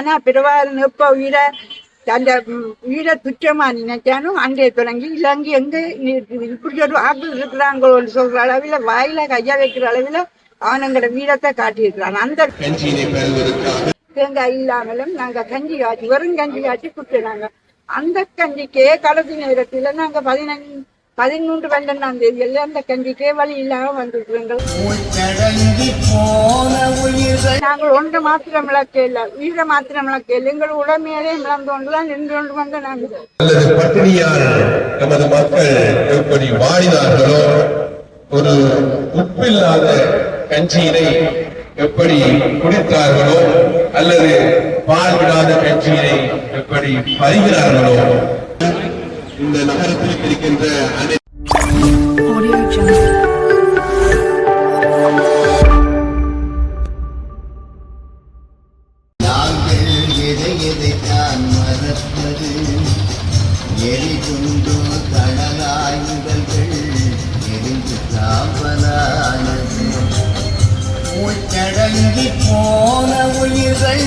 ஆனா பிரபாகரன் எப்ப உயிரை அந்த உயிரை துச்சமா நினைச்சானும் அங்கே தொடங்கி இலங்கை எங்க இப்படி ஒரு ஆக்கள் இருக்கிறாங்களோன்னு சொல்ற அளவில் வாயில கையா வைக்கிற அளவில் அவனங்களோட வீரத்தை காட்டியிருக்கிறான். அந்த தேங்காய் இல்லாமலும் நாங்க கஞ்சி காய்ச்சி வெறும் கஞ்சி காய்ச்சி குடிச்சினாங்க அந்த கஞ்சிக்கே கடைசி நேரத்துல நாங்க பதினஞ்சு பதிமூன்று பன்னெண்டாம் தேதி எல்லாம் அந்த கண்டிக்கே வழி இல்லாம வந்திருக்கிறோங்க நாங்கள் ஒன்று மாத்திரம் இழக்க இல்லை உயிரை மாத்திரம் இழக்க இல்லை எங்கள் உடமையிலே இழந்து கொண்டுதான் நின்று கொண்டு வந்து நாங்கள். பட்டினியால் நமது மக்கள் எப்படி வாடினார்களோ ஒரு உப்பில்லாத கஞ்சியினை எப்படி குடித்தார்களோ அல்லது பால் விடாத கஞ்சியினை எப்படி பறிகிறார்களோ இந்த நகரத்தில் இருக்கின்ற அனைத்து எரிகுண்டோ கடலாயுதல்கள் எரிந்து காவலானது மூச்சடங்கி போன உயிர்கள்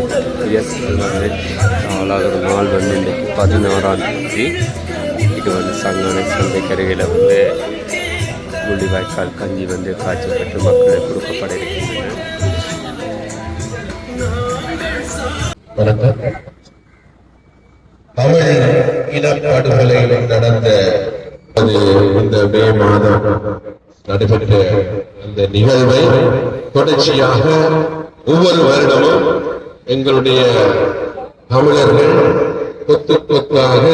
எஸ் வந்து நாலாவது நாள் வந்து இன்றைக்கு பதினாறாம் தேதி இது வந்து சங்கான சந்தை கருவியில் வந்து முள்ளிவாய்க்கால் கஞ்சி வந்து காய்ச்சப்பட்டு மக்களுக்கு கொடுக்கப்பட இருக்கின்றன வணக்கம். தமிழ் இனப்படுகொலை நடந்த அது இந்த மே மாதம் நடைபெற்ற அந்த நிகழ்வை தொடர்ச்சியாக ஒவ்வொரு வருடமும் எங்களுடைய தமிழர்கள் கொத்து கொத்தாக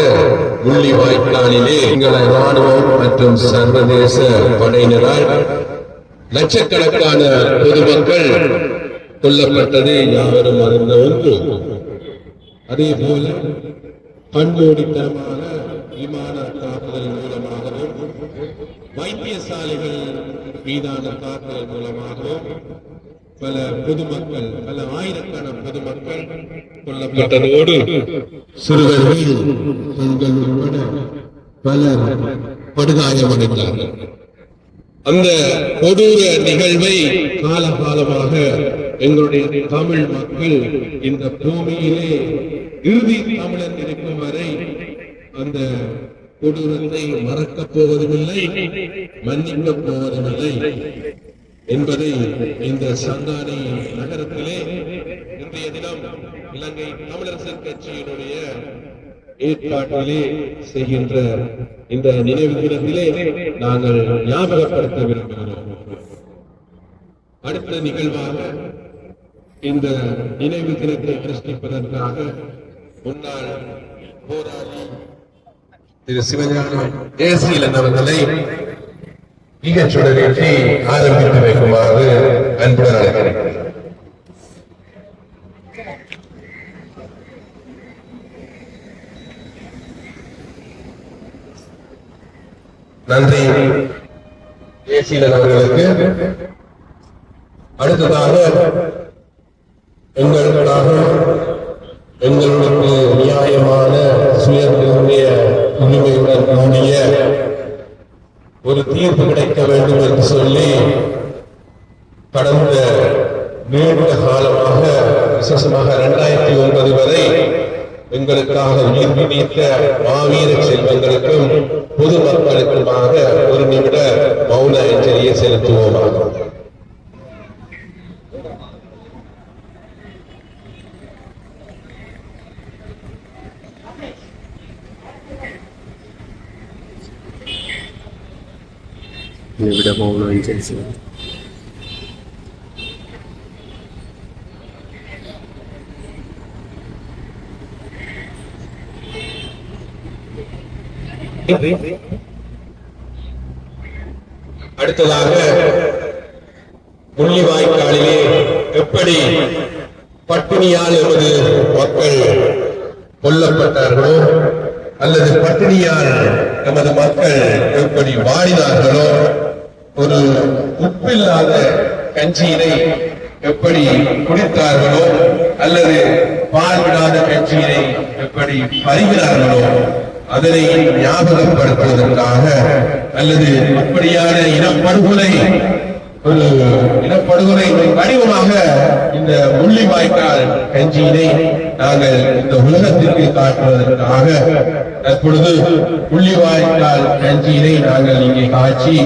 உள்ளி வாய்க்காலிலே எங்களை ராணுவம் மற்றும் சர்வதேச படையினரால் லட்சக்கணக்கான பொதுமக்கள் கொல்லப்பட்டது யாவரும் அறிந்த ஒன்று. அதே போல கண்மூடித்தனமான விமான தாக்குதல் மூலமாகவும் வைத்தியசாலைகள் மீதான தாக்குதல் மூலமாக பல பொதுமக்கள் பல ஆயிரக்கான பொதுமக்கள் கொல்லப்பட்டதோடு சிறுவர்கள் பெண்கள் உட்பட பலர் படுகாயமடைந்தார்கள். அந்த கொடூர நிகழ்வை காலகாலமாக எங்களுடைய தமிழ் மக்கள் இந்த பூமியிலே இறுதி தமிழன் இருக்கும் வரை அந்த கொடூரத்தை மறக்கப் போவதுமில்லை மன்னிக்கப் போவதுமில்லை என்பதை இந்த சந்தானி நகரத்திலே இன்றைய தினம் இலங்கை தமிழரசர் கட்சியினுடைய ஏற்பாட்டிலே செய்கின்ற இந்த நினைவு தினத்திலே நாங்கள் ஞாபகப்படுத்த விரும்புகிறோம். அடுத்த நிகழ்வாக இந்த நினைவு தினத்தை கிருஷ்ணிப்பதற்காக முன்னாள் போராளி திரு சிவஞானம் தேசியலன் அவர்களை ஈகச்சுடரேற்றி ஆரம்பித்து வைக்குமாறு அன்புடன் அழைக்கிறேன். நன்றி. தேசியலன் அவர்களுக்கு அடுத்ததாக எங்களுக்காக எங்களுக்கு நியாயமான சுயநிர்ணய உரிமையுடன் கூடிய ஒரு தீர்ப்பு கிடைக்க வேண்டும் என்று சொல்லி கடந்த நீண்ட காலமாக விசேஷமாக இரண்டாயிரத்தி ஒன்பது வரை எங்களுக்காக உயிர் நீடித்த மாவீர செல்வங்களுக்கும் பொதுமக்களுக்குமாக ஒரு நிமிட மௌன அஞ்சலியை செலுத்துவோமாக. நிமிட மௌனம் அஞ்சலி அடுத்ததாக முள்ளிவாய்க்காலிலே எப்படி பட்டினியால் எமது மக்கள் கொல்லப்பட்டார்களோ அல்லது பட்டினியால் எமது மக்கள் எப்படி வாடினார்களோ ஒரு உப்பில்லாத கஞ்சியினை எப்படி குடித்தார்களோ அல்லது பால் விடாத கட்சியினை எப்படி பருகிறார்களோ அதனை ஞாபகப்படுத்துவதற்காக அல்லது அப்படியான இனப்படுகொலை ஒரு இனப்படுகொலை வடிவமாக இந்த முள்ளி வாய்க்கால் கஞ்சியினை நாங்கள் இந்த உலகத்திற்கு காட்டுவதற்காக தற்பொழுது முள்ளி வாய்க்கால் கஞ்சியினை நாங்கள் இங்கே காட்சி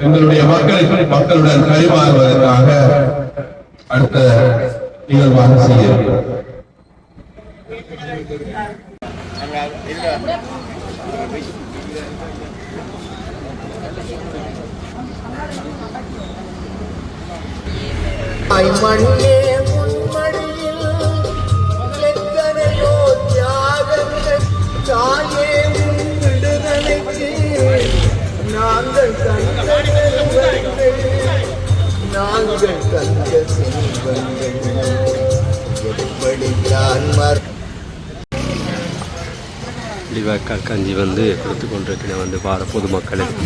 எங்களுடைய மக்களுக்கு மக்களுடன் கைமாறுவதற்காக அடுத்த நிகழ்வாக செய்ய எத்தனையோ தியாகங்கள் தாயே நாங்கள் நாங்கள் தந்த செல்வங்கள் எப்படித்தான் கஞ்சி வந்து கொடுத்து கொண்டிருக்கிற வந்து வார பொதுமக்களுக்கு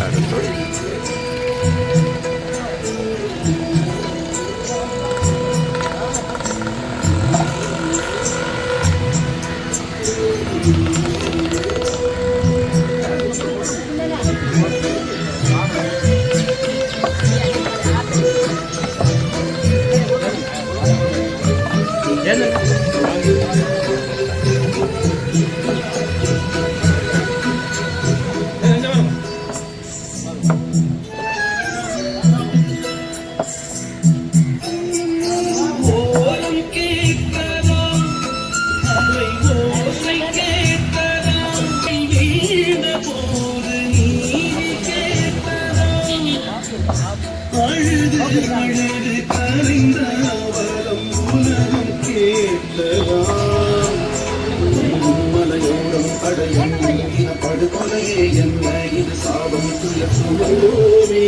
படுகொலையே என்ன இது சாபம் துயமே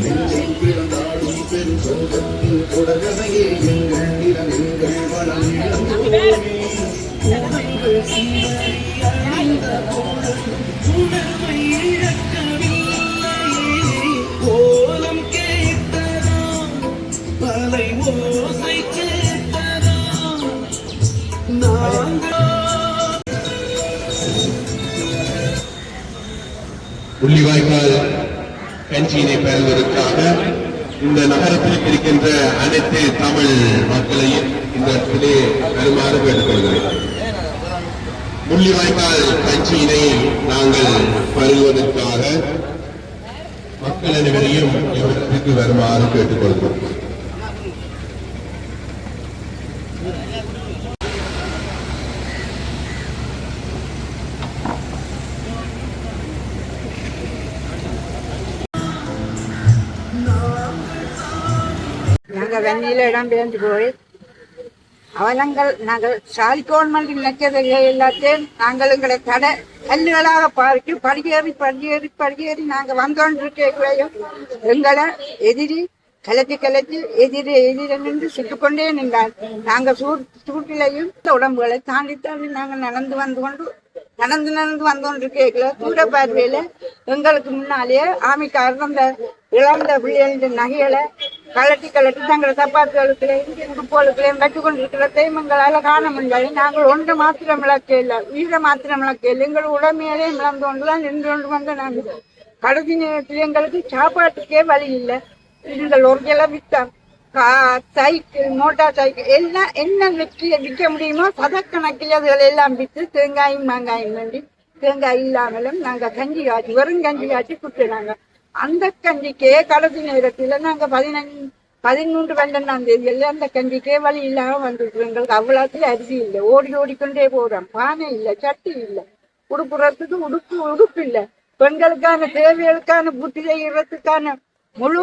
நெஞ்சை பிறந்தாலும் பெரும் சோகத்தின் தொடர்கதையே எங்கள் நிறங்கள் வளம் உள்ளிவாய்க்கால் கஞ்சியினை பெறுவதற்காக இந்த நகரத்தில் இருக்கின்ற அனைத்து தமிழ் மக்களையும் இந்த இடத்திலே வருமாறு கேட்டுக்கொள்கிறேன் முள்ளிவாய்க்கால் கஞ்சியினை நாங்கள் பருகுவதற்காக மக்கள் அனைவரையும் இவற்றுக்கு வருமாறு கேட்டுக்கொள்கிறோம். நாங்க வெண்ணில இடம் பெயர்ந்து போய் அவலங்கள் நாங்கள் சாதிக்கோன்மெண்ட் நினைச்சதை எல்லாத்தையும் நாங்கள் எங்களை தட கல்லுகளாக பார்த்து படியேறி படியேறி படியேறி நாங்கள் வந்தோன்றிருக்கையும் எங்களை எதிரி கலத்தி கலத்தி எதிரே எதிரே நின்று சுட்டுக்கொண்டே நின்றார். நாங்கள் சூ சூட்டிலையும் உடம்புகளை தாண்டி தாண்டி நாங்கள் நடந்து வந்து கொண்டு நடந்து நடந்து வந்தோன்றிருக்கைகள தூர பார்வையில் எங்களுக்கு முன்னாலேயே ஆமிக்காரர் அந்த இழந்த பிள்ளைகளின் நகைகளை கலட்டி கலட்டி தங்களை தப்பாத்துகளுக்குள்ளேயும் உடுப்புகளுக்குள்ளேயும் கட்டி கொண்டிருக்கிறதையும் எங்களால் காண முடியாது. நாங்கள் ஒன்று மாத்திரம் விளக்க இல்லை. உயிரை மாத்திரம் விளக்க இல்லை. எங்கள் உடமையிலே மிளந்து கொண்டு தான் நின்று கொண்டு வந்து நாங்கள் கடைசி நேரத்தில் எங்களுக்கு சாப்பாட்டுக்கே வழி இல்லை. நீங்கள் ஒரு கிலோ விற்றோம் கா சைக்கிள் மோட்டார் சைக்கிள் எல்லாம் என்ன விற்க விற்க முடியுமோ சதக்கணக்கில் அதுகள் எல்லாம் விற்று தேங்காயும் மாங்காயும் வேண்டி தேங்காய் இல்லாமலும் நாங்கள் கஞ்சி காய்ச்சி வெறும் கஞ்சி காய்ச்சி குத்துனாங்க அந்த கஞ்சிக்கே கடைசி நேரத்தில் நாங்கள் பதினஞ்சு பதிமூன்று பன்னெண்டாம் தேதியில் அந்த கஞ்சிக்கே வழி இல்லாமல் வந்துருக்கோம் எங்களுக்கு அவ்வளோத்துல அரிசி இல்லை. ஓடி ஓடிக்கொண்டே போகிறோம் பானை இல்லை சட்டி இல்லை. உடுப்புறத்துக்கு உடுப்பு உடுப்பு இல்லை. பெண்களுக்கான தேவைகளுக்கான புத்தி செய்யறதுக்கான முழு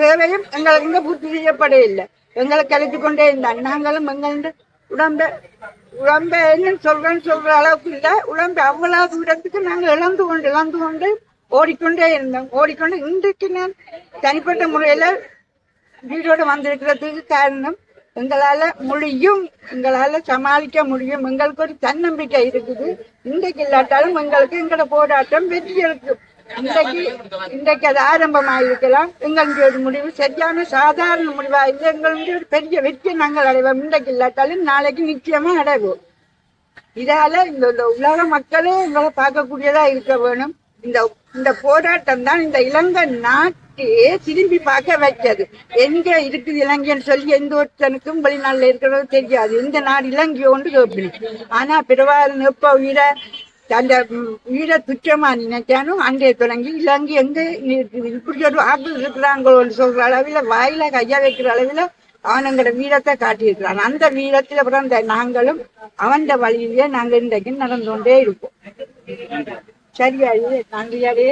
தேவையும் எங்களுக்கு இங்க பூர்த்தி செய்யப்பட இல்லை. எங்களை கழித்து கொண்டே இருந்தாங்க. நாங்களும் எங்கள் உடம்ப உடம்ப என்ன சொல்றேன்னு சொல்ற அளவுக்கு இல்லை. உடம்பு அவ்வளவு விடத்துக்கு நாங்கள் இழந்து கொண்டு இழந்து கொண்டு ஓடிக்கொண்டே இருந்தோம். ஓடிக்கொண்டு இன்றைக்கு நான் தனிப்பட்ட முறையில வீடோடு வந்திருக்கிறதுக்கு காரணம் எங்களால முடியும் எங்களால சமாளிக்க முடியும். எங்களுக்கு ஒரு தன்னம்பிக்கை இருக்குது. இன்றைக்கு இல்லாட்டாலும் எங்களுக்கு எங்களோட போராட்டம் வெற்றி இருக்கும் இன்றைக்கு இன்றைக்கு அது ஆரம்பமாயிருக்கலாம். எங்களுடைய ஒரு முடிவு சரியான சாதாரண முடிவா இல்லை. எங்களுடைய ஒரு பெரிய வெற்றி நாங்கள் அடைவோம். இன்றைக்கு இல்லாட்டாலும் நாளைக்கு நிச்சயமா அடைவோம். இதால இந்த உலக மக்களே எங்களை பார்க்கக்கூடியதா இருக்க வேணும். இந்த இந்த போராட்டம் தான் இந்த இலங்கை நாட்டையே திரும்பி பார்க்க வைச்சது எங்க இருக்குது இலங்கைன்னு சொல்லி எந்த ஒருத்தனுக்கும் வெளிநாட்டுல இருக்கிறது தெரியாது. இந்த நாடு இலங்கை ஒன்று கேட்பணும் ஆனா பிரபாகரன் எப்ப உயிரை அந்த வீட துச்சமா நினைச்சானும் அங்கே தொடங்கி இலங்கை எங்க இப்படி ஒரு ஆக்கள் இருக்கிறாங்களோன்னு சொல்ற அளவில் வாயில கையா வைக்கிற அளவில் அவனங்களோட வீரத்தை காட்டியிருக்கிறான். அந்த வீரத்துல பிறந்த நாங்களும் அவன் வழியிலேயே நாங்க இன்றைக்கு நடந்து கொண்டே இருப்போம். சரியா நன்றியாடே